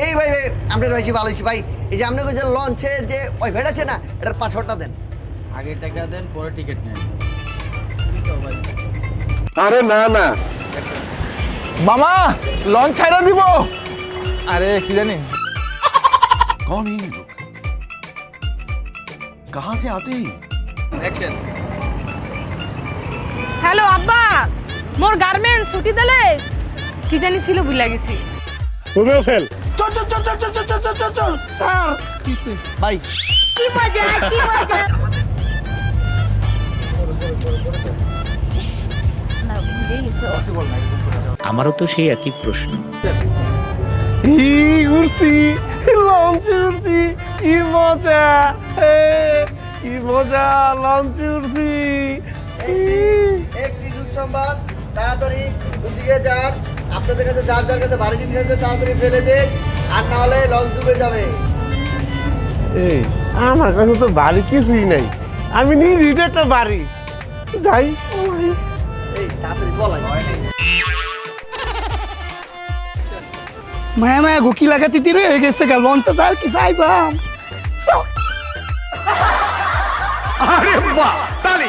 এই ভাই ভাই আপনার রয়েছি ভালো হয়েছি ভাই এই যে আপনাকে যে লঞ্চের যে ওই ভেট আছে না এটার পাসওয়ার্ডটা দেন আগে টাকা দেন পরে টিকিট নেন আরে না না মামা লঞ্চ ছাইরা দিব আরে কি জানি कौन है ये लोग कहां से आते हैं অ্যাকশন হ্যালো আব্বা মোর গার্মেন্টস ছুটি দিলে কি জানি ছিল ভুলে গেছি তুমিও ফেল ভাই কি মজা কি মজা আমারও তো সেই একই প্রশ্ন। উড়ছি লঞ্চে কি মজা কি মজা লঞ্চে তাড়াতাড়ি যান। আপনাদের কাছে যার যার কাছে ভারী জিনিস আছে তাড়াতাড়ি ফেলে দিন আর না হলে লঞ্চ ডুবে যাবে। এই আমার কাছে তো বাড়ি কিছুই নাই। আমি নিজেই তো একটা বাড়ি। যাই এই তাড়াতাড়ি বলাই মায়া মায়া গুকি লাগাতে তিরে হয়ে গেছে গা লঞ্চটা তার কি চাইবাম। আরে বাহ তালি।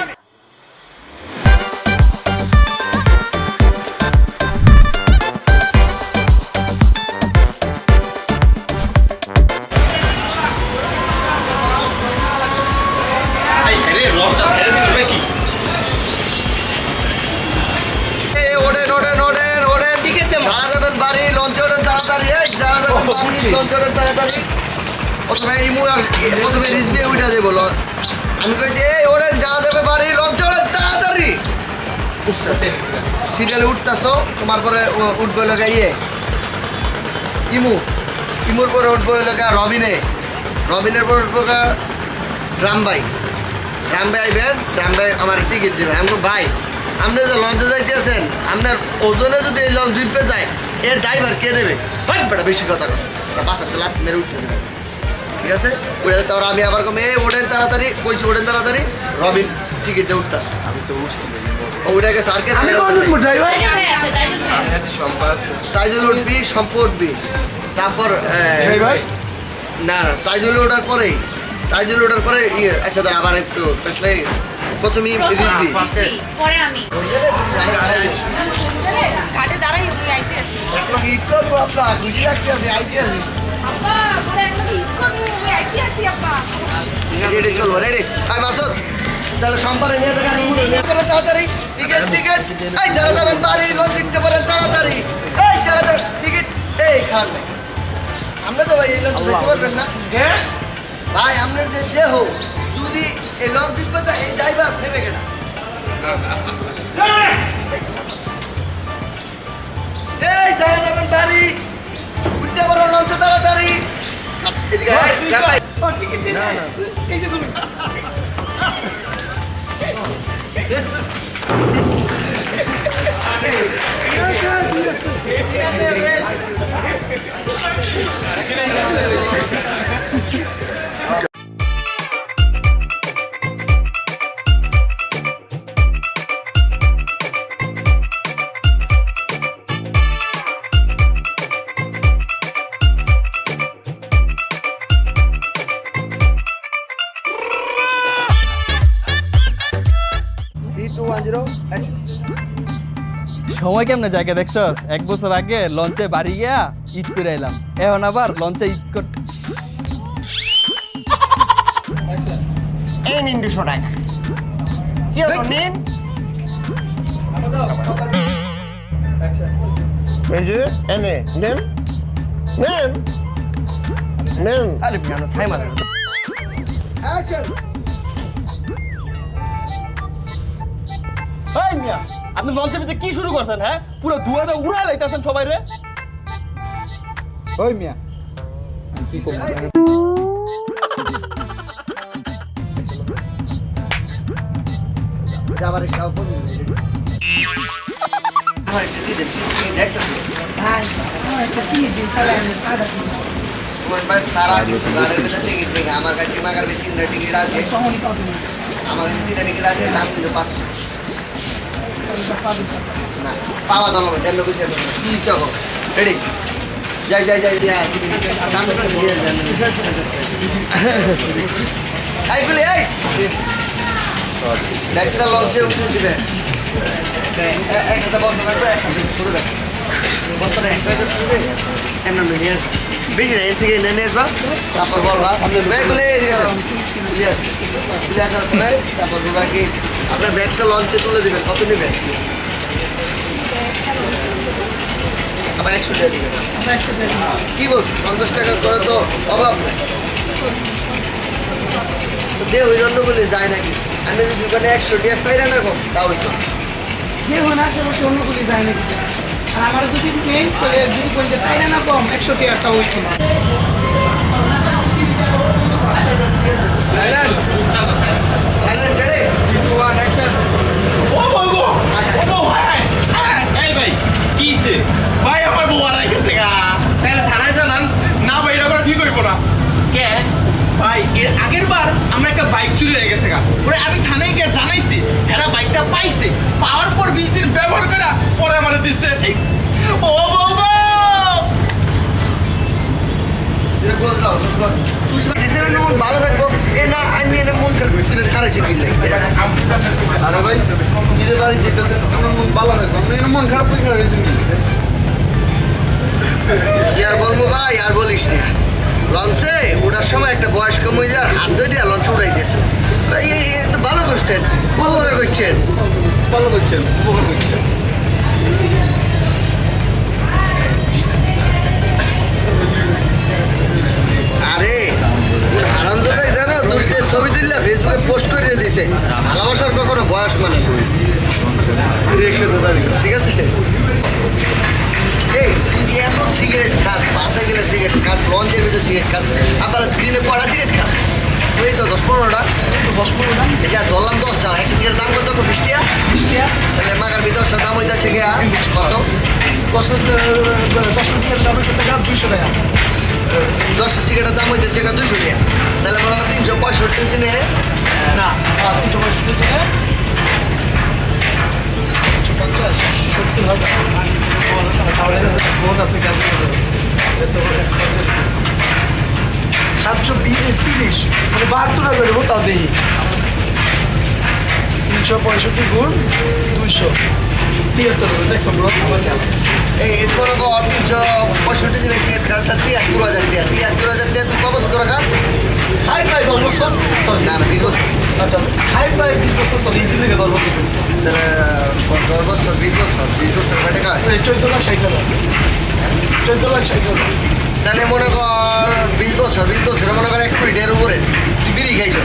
যাবেন বাড়ি লঞ্চে তাড়াতাড়ি যারা যাবেন বাড়ি লঞ্চে ওঠেন তাড়াতাড়ি। প্রথমে ইমু আর এ- প্রথমে রিজবি উঠা দেবো ল- আমি কইছি এই ওঠেন যারা যাবে বাড়ি লঞ্চে ওঠেন তাড়াতাড়ি। সিরিয়ালে উঠতেছো তোমার পরে উঠবে লগা ইয়ে। ইমু ইমুর পরে উঠবো লগা রবিনে। রবিনের পরে উঠবো গা রামবাই। রামবাই আইবেন আমার টিকিট দেবেন আমি ভাই আপনি যে লঞ্চে যাইতেছেন আপনার ওজনে যদি এই লঞ্চ যায় এর ড্রাইভার কে নেবে? বেটা বেশি কথা লাভ মেরে উঠতে দেবেন ঠিক আছে? উঠে আমি আবার কমে ওঠেন তাড়াতাড়ি কইছি ওঠেন তাড়াতাড়ি। রবিন টিকিটে উঠতাস আমি তো উঠছি তাইজুল উঠবি উঠবি। তারপর না না তাইজুল ওঠার পরেই তাইজুল ওঠার পরে ইয়ে আচ্ছা দাঁড়া আবার একটু আসলে প্রথমে রিজবি পরে আমি। ঘাটে দাঁড়াই ওই আইতে আছি। ঈদ করব আপনার খুশি রাখতে আছি আইতে আব্বা পরে একটা ঈদ করব ওই আব্বা। রেডি চলবো রেডি আই মাসুদ তাহলে নিয়ে নিয়ে তাড়াতাড়ি টিকিট টিকিট এই যারা যাবেন বাড়ি পারেন তাড়াতাড়ি। এই যারা যাবেন টিকিট এই খান। আমরা তো ভাই এই লঞ্চ দেখতে পারবেন না। ভাই আপনার যে দেহ যদি এই লঞ্চ দিতে পারে এই ড্রাইভার নেবে কেনা? এই যারা যাবেন বাড়ি। উঠতে পারো লঞ্চে তাড়াতাড়ি এদিকে রাখাই। Three, two, সময় কেমনে জায়গা দেখছস? এক বছর আগে লঞ্চে বাড়ি গিয়া ঈদ করে এলাম এখন আবার লঞ্চে ঈদ কর এই নিন দুশো টাকা। কি হলো নিন? এই যে এনে নেন। নেন। নেন। আরে পিয়ানো থাই মারে অ্যাকশন এই মিয়া আপনি লঞ্চের ভিতরে কি শুরু করছেন হ্যাঁ? পুরো ধুয়াতে উড়া লাইতাছেন সবাই রে। ওই মিয়া কি একটা আমার কাছে তিনটা টিকিট আছে। আমার কাছে তিনটা টিকিট আছে দাম কিন্তু পাঁচশো। না পাওয়া দল দেড় লোক রেডি যাই যাই যাই যাই সামনে তো ঘুরিয়ে যান এইগুলি এই ব্যাগটা লঞ্চে উঠে দিবে। একটা বস্তা থাকবে ছোটো দেখ বস্তাটা একসাথে তুলবে এমন নিয়ে বেশি না এর থেকে নিয়ে আসবা তারপর বলবা ব্যাগগুলি এদিকে আসো। তুলে আসো তুলে আসার পরে তারপর বলবা কি আপনার ব্যাগটা লঞ্চে তুলে দেবেন। কত নেবেন? আবার একশো টাকা দিবেন। কি বলছি পঞ্চাশ টাকা করে তো অভাব নাই। তো দেহ হিরণ্য বলে যায় নাকি? আমি যদি দোকানে একশো টাকা চাইরা না। কম তা হইতো দেখুন আশেপাশে অন্যগুলি যায় নাকি? আর আমার যদি নেই যদি কোনটা চাই না কম একশো টাকা হইতো না। কি আর বলব ভাই আর বলিস না। লঞ্চে ওঠার সময় একটা বয়স্ক মহিলার হাত ধরে লঞ্চ উড়াইতেছে এই এই এই তো ভালো করছেন উপকার করছেন। ভালো করছেন উপকার করছেন। আরে হারাম জানো দুইটা ছবি তুললে ফেসবুকে পোস্ট করে দিয়েছে ভালোবাসার কখনো বয়স মানে না। একসাথে দাঁড়িয়ে ঠিক আছে এই তুই এত সিগারেট খাস বাসে গেলে সিগারেট খাস লঞ্চের ভিতরে সিগারেট খাস আবার দিনে কটা সিগারেট খাস ওই তো দশ পনেরোটা দশ পনেরো আচ্ছা ধরলাম দশটা এক সিগারেট দাম কত বিশ টাকা বিশ টাকা তাহলে মাগার ভিতরে দশটা দাম হয়ে যাচ্ছে গিয়া কত দশটা দশটা দাম দুইশো টাকা দশটা সিগারেটের দাম হয়ে যাচ্ছে দুশো টাকা তাহলে মনে হয় তিনশো পঁয়ষট্টি দিনে না তিনশো পঁয়ষট্টি টাকা সাতশো তিরিশ মানে বাহাত্তর হাজার হব তাও দেখি তিনশো পঁয়ষট্টি গুণ দুইশো। তিয়াত্তর দেখছ ব্রো এই এর কর তিনশো পঁয়ষট্টি দিনে সিগারেট তার তিয়াত্তর হাজার টাকা তিয়াত্তর হাজার টাকা তুই কবস তোরা খাস? হাই প্রায় দশ বছর না না বিশ বছর। আচ্ছা হাই প্রায় বিশ বছর তো ইজি থেকে দশ বছর তাহলে দশ বছর বিশ বছর বিশ বছর কয় টাকা হয়? চোদ্দ লাখ ষাট হাজার। চোদ্দ লাখ ষাট হাজার। তাহলে মনে কর বিশ বছর বিশ বছর মনে কর এক কোটি ডের উপরে তুই বিড়ি খাইছ?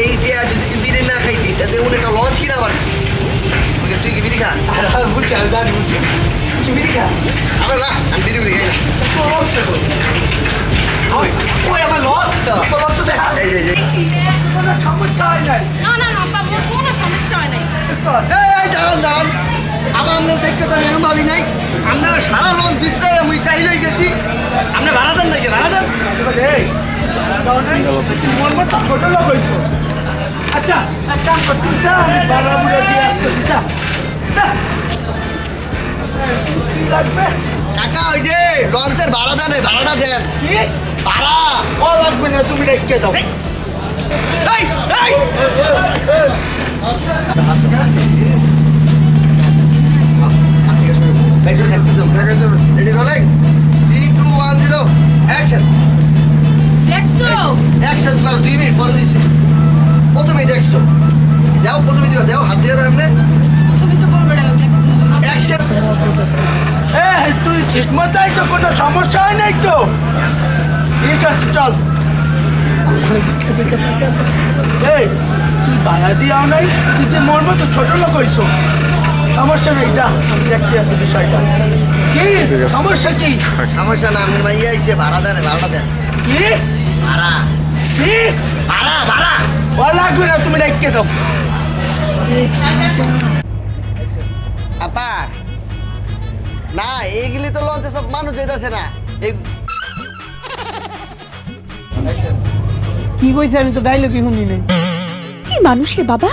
এই টিয়া যদি তুই বিড়ি না খাইতি তাতে উনি একটা লঞ্চ কিনা আবার তুই কি বিড়ি খাস আর বুঝছি আমি জানি বুঝছি। বিড়ি খা? আমার না আমি বিড়ি বিড়ি খাই না। আমার যে যে। সমস্যা হয় নাই। না না না আব্বা কোনো সমস্যা হয় নাই। এই, এই দাঁড়ান দাঁড়ান। আমার আপনার দেখতে তো আমি ভাবি নাই। আপনারা সারা লঞ্চ বিছড়াই আমি কাই হয়ে গেছি। আপনি ভাড়া দেন নাকি? ভাড়া দেন? লোক আচ্ছা এক কাম কর তুই যা দিয়ে আসতেছি কাকা ওই যে লঞ্চের ভাড়া দেন ভাড়াটা দেন। ভাড়া। ও লাগবে না তুমি রেখে দাও। এই, এই! Rolling? Three, two, one, zero, action! দেখছ Action করো, দুই মিনিট পরে দিচ্ছি। প্রথমেই দেখছ। যাও, প্রথমে দিও, দাও, হাত দিয়ে এমনে। তো Action! তুই ঠিক মতো আইছো কোনো সমস্যা হয় নাই তো ঠিক আছে চল এই তুই বাড়া দিয়াও নাই তুই যে মোর মতো ছোট লোক হইছো সমস্যা নেই যা আমি দেখতে আছে বিষয়টা। কি? সমস্যা কি? সমস্যা না, মাইয়া আইছে, ভাড়া দেন, ভাড়াটা দেন। কি? ভাড়া, কি? ভাড়া, ভাড়া। ও লাগবে না তুমি রেখে দাও। আপা, না এইগুলি তো লঞ্চে সব মানুষ যেতেছে না। এই কি কইছে? আমি তো ডাইলগই শুনি নাই। কি মানুষ রে বাবা?